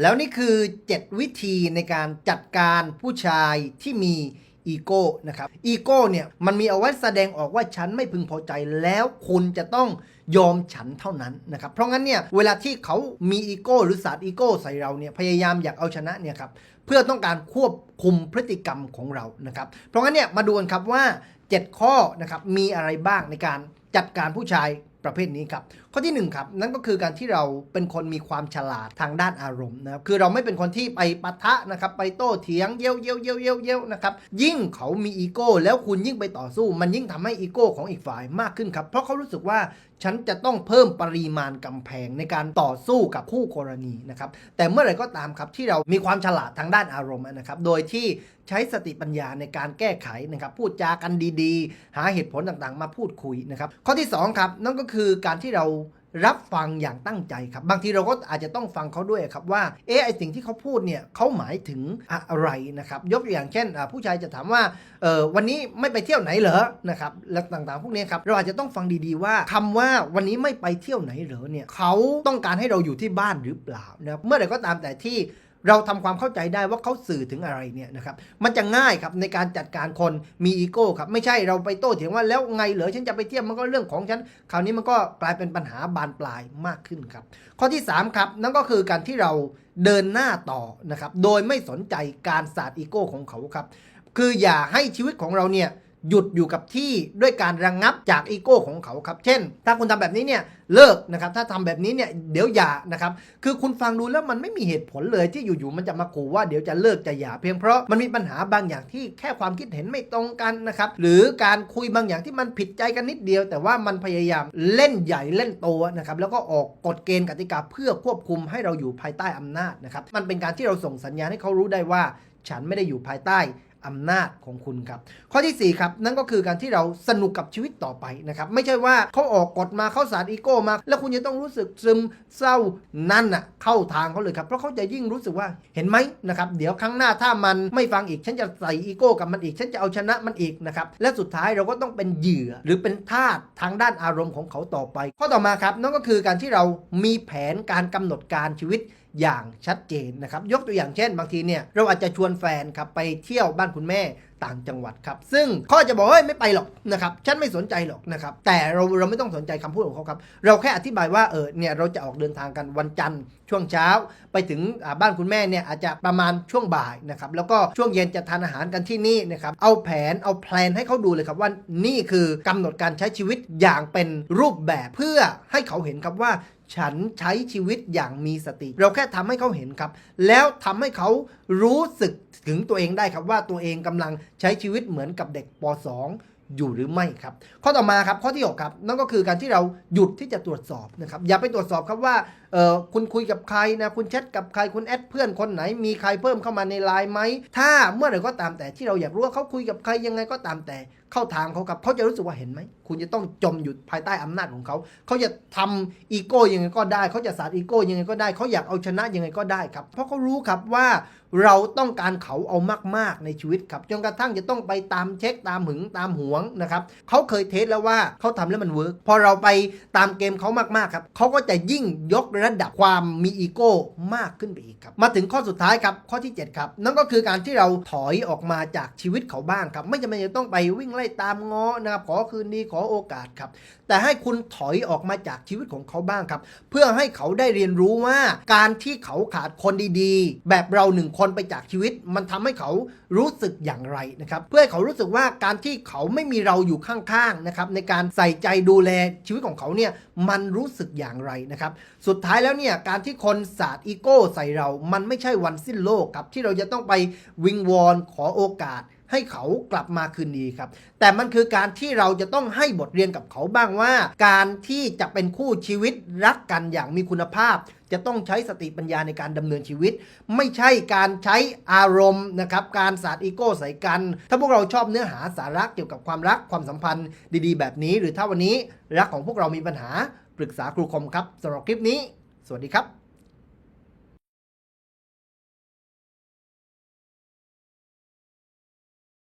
แล้วนี่คือ 7 วิธีในการจัดการผู้ชายที่มีอีโก้นะครับอีโก้เนี่ยมันมีเอาไว้แสดงออกว่าฉันไม่พึงพอใจแล้วคุณจะต้องยอมฉันเท่านั้นนะครับเพราะงั้นเนี่ยเวลาที่เขามีอีโก้หรือศาสาดอีโก้ใส่เราเนี่ยพยายามอยากเอาชนะเนี่ยครับเพื่อต้องการควบคุมพฤติกรรมของเรานะครับเพราะงั้นเนี่ยมาดูกันครับว่า 7 ข้อนะครับมีอะไรบ้างในการจัดการผู้ชาย ประเภทนี้ครับ ข้อที่หนึ่งครับ นั่นก็คือการที่เราเป็นคนมีความฉลาดทางด้านอารมณ์นะครับคือเราไม่เป็นคนที่ไปปะทะนะครับไปโต้เถียงเย้ยวเย้ยวเย้ยวเย้ยวเย้ยวนะครับยิ่งเขามีอีโก้แล้วคุณยิ่งไปต่อสู้ มันยิ่งทำให้อีโก้ของอีกฝ่ายมากขึ้นครับเพราะเขารู้สึกว่าฉันจะต้องเพิ่มปริมาณกำแพงในการต่อสู้กับคู่กรณีนะครับ แต่เมื่อไหร่ก็ตามครับที่เรามีความฉลาดทางด้านอารมณ์นะครับ โดยที่ใช้สติปัญญาในการแก้ไขนะครับ พูดจากันดีๆ หาเหตุผลต่างๆ มาพูดคุยนะครับ ข้อที่สองครับนั่นก็คือการที่เรา รับฟังอย่างตั้งใจครับ บางทีเราก็อาจจะต้องฟังเขาด้วยครับว่าเออไอสิ่งที่เขาพูดเนี่ยเขาหมายถึงอะไรนะครับ ยกตัวอย่างเช่น ผู้ชายจะถามว่าเออวันนี้ไม่ไปเที่ยวไหนเหรอนะครับและต่างๆ พวกนี้ครับเราอาจจะต้องฟังดีๆว่าคำว่าวันนี้ไม่ไปเที่ยวไหนเหรอเนี่ยเขาต้องการให้เราอยู่ที่บ้านหรือเปล่านะครับเมื่อไหร่ก็ตามแต่ที่ เราทำความเข้าใจได้ว่าเขาสื่อถึงอะไรเนี่ยนะครับมันจะง่ายครับในการจัดการคนมีอีโก้ครับไม่ใช่เราไปโต้เถียงว่าแล้วไงเหรอฉันจะไปเที่ยวมันก็เรื่องของฉันคราวนี้มันก็กลายเป็นปัญหาบานปลายมากขึ้นครับ ข้อที่ 3 ครับนั่นก็คือการที่เราเดินหน้าต่อนะครับโดยไม่สนใจการศาสาดอีโก้ของเขาครับคืออย่าให้ชีวิตของเราเนี่ย หยุดอยู่กับที่ด้วยการระงงับจากอีโก้ของเขาครับ เช่น ถ้าคุณทำแบบนี้เนี่ยเลิกนะครับ ถ้าทำแบบนี้เนี่ยเดี๋ยวอย่านะครับ คือคุณฟังดูแล้วมันไม่มีเหตุผลเลยที่อยู่ๆมันจะมาขู่ว่าเดี๋ยวจะเลิกจะหย่าเพียงเพราะมันมีปัญหาบางอย่างที่แค่ความคิดเห็นไม่ตรงกันนะครับ หรือการคุยบางอย่างที่มันผิดใจกันนิดเดียว แต่ว่ามันพยายามเล่นใหญ่เล่นโตนะครับ แล้วก็ออกกฎเกณฑ์กติกาเพื่อควบคุมให้เราอยู่ภายใต้อำนาจนะครับ มันเป็นการที่เราส่งสัญญาณให้เขารู้ได้ว่า ฉันไม่ได้อยู่ภายใต้ อำนาจของคุณครับ ข้อที่ 4 ครับ นั่นก็คือการที่เราสนุกกับชีวิตต่อไปนะครับ ไม่ใช่ว่าเขาออกกฎมาเขาสาดอีโก้มา แล้วคุณจะต้องรู้สึกซึมเศร้านั่นน่ะเข้าทางเขาเลยครับ เพราะเขาจะยิ่งรู้สึกว่าเห็นไหมนะครับ เดี๋ยวครั้งหน้าถ้ามันไม่ฟังอีก ฉันจะใส่อีโก้กับมันอีก ฉันจะเอาชนะมันอีกนะครับ และสุดท้ายเราก็ต้องเป็นเหยื่อหรือเป็นทาสทางด้านอารมณ์ของเขาต่อไป ข้อต่อมาครับ นั่นก็คือการที่เรามีแผนการกำหนดการชีวิต อย่างชัดเจนนะครับ ยกตัวอย่างเช่น บางทีเนี่ยเราอาจจะชวนแฟนครับไปเที่ยวบ้านคุณแม่ต่างจังหวัดครับซึ่งเขาอจะบอกเฮ้ยไม่ไปหรอกนะครับฉันไม่สนใจหรอกนะครับแต่เราเราไม่ต้องสนใจคำพูดของเขาครับเราแค่อธิบายว่าเออเนี่ยเราจะออกเดินทางกันวันจันทร์ ช่วงเช้า ไปถึงบ้านคุณแม่เนี่ยอาจจะประมาณช่วงบ่ายนะครับแล้วก็ช่วงเย็นจะทานอาหารกันที่นี่นะครับเอาแผนเอาแพลนให้เขาดูเลยครับว่านี่คือกำหนดการใช้ชีวิตอย่างเป็นรูปแบบเพื่อให้เขาเห็นครับว่า ฉันใช้ชีวิตอย่างมีสติ เราแค่ทำให้เขาเห็นครับ แล้วทำให้เขารู้สึกถึงตัวเองได้ครับว่าตัวเองกำลังใช้ชีวิตเหมือนกับเด็กป .2 อยู่หรือไม่ครับ ข้อต่อมาครับข้อที่6ครับนั่นก็คือการที่เราหยุดที่จะตรวจสอบนะครับอย่าไปตรวจสอบครับว่าเออคุณคุยกับใครนะคุณแชทกับใครคุณแอดเพื่อนคนไหน มีใครเพิ่มเข้ามาในไลน์ไหม ถ้าเมื่อไหร่ก็ตามแต่ที่เราอยากรู้ว่าเขาคุยกับใครยังไงก็ตามแต่เข้าทางเขาครับเขาจะรู้สึกว่าเห็นไหม คุณจะต้องจมอยู่ภายใต้อำนาจของเขา เขาจะทำอีโก้ยังไงก็ได้ เขาจะสาดอีโก้ยังไงก็ได้ เขาอยากเอาชนะยังไงก็ได้ครับ เพราะเขารู้ครับว่าเราต้องการเขาเอามาก ๆ ในชีวิตครับ จนกระทั่งจะต้องไปตามเช็คตามหึงตามหวงนะครับ เขาเคยเทสแล้วว่าเขาทำแล้วมันเวิร์กพอเราไปตามเกมเขามากๆครับ เขาก็จะยิ่งยกระดับความมีอีโก้มากขึ้นไปอีกครับ มาถึงข้อสุดท้ายครับ ข้อที่ 7 ครับ นั่นก็คือการที่เราถอยออกมาจากชีวิตเขาบ้างครับ ไม่จำเป็นจะต้องไปวิ่งไล่ตามง้อนะครับขอคืนดีขอโอกาสครับ แต่ให้คุณถอยออกมาจากชีวิตของเขาบ้างครับ เพื่อให้เขาได้เรียนรู้ว่าการที่เขาขาดคนดีๆ แบบเราหนึ่งคนไปจากชีวิต มันทำให้เขารู้สึกอย่างไรนะครับ เพื่อให้เขารู้สึกว่าการที่เขาไม่มีเราอยู่ข้างๆนะครับในการใส่ใจดูแลชีวิตของเขาเนี่ยมันรู้สึกอย่างไรนะครับ สุดท้ายแล้วเนี่ยการที่คนศาสาดอีโก้ใส่เรา มันไม่ใช่วันสิ้นโลกครับที่เราจะต้องไปวิงวอนขอโอกาส ให้เขากลับมาคืนดีครับ แต่มันคือการที่เราจะต้องให้บทเรียนกับเขาบ้างว่า การที่จะเป็นคู่ชีวิตรักกันอย่างมีคุณภาพ จะต้องใช้สติปัญญาในการดำเนินชีวิต ไม่ใช่การใช้อารมณ์นะครับการสาดอีโก้ใส่กัน ถ้าพวกเราชอบเนื้อหาสาระเกี่ยวกับความรักความสัมพันธ์ดีๆ แบบนี้ หรือถ้าวันนี้รักของพวกเรามีปัญหาปรึกษาครูคมครับสำหรับคลิปนี้ สวัสดีครับ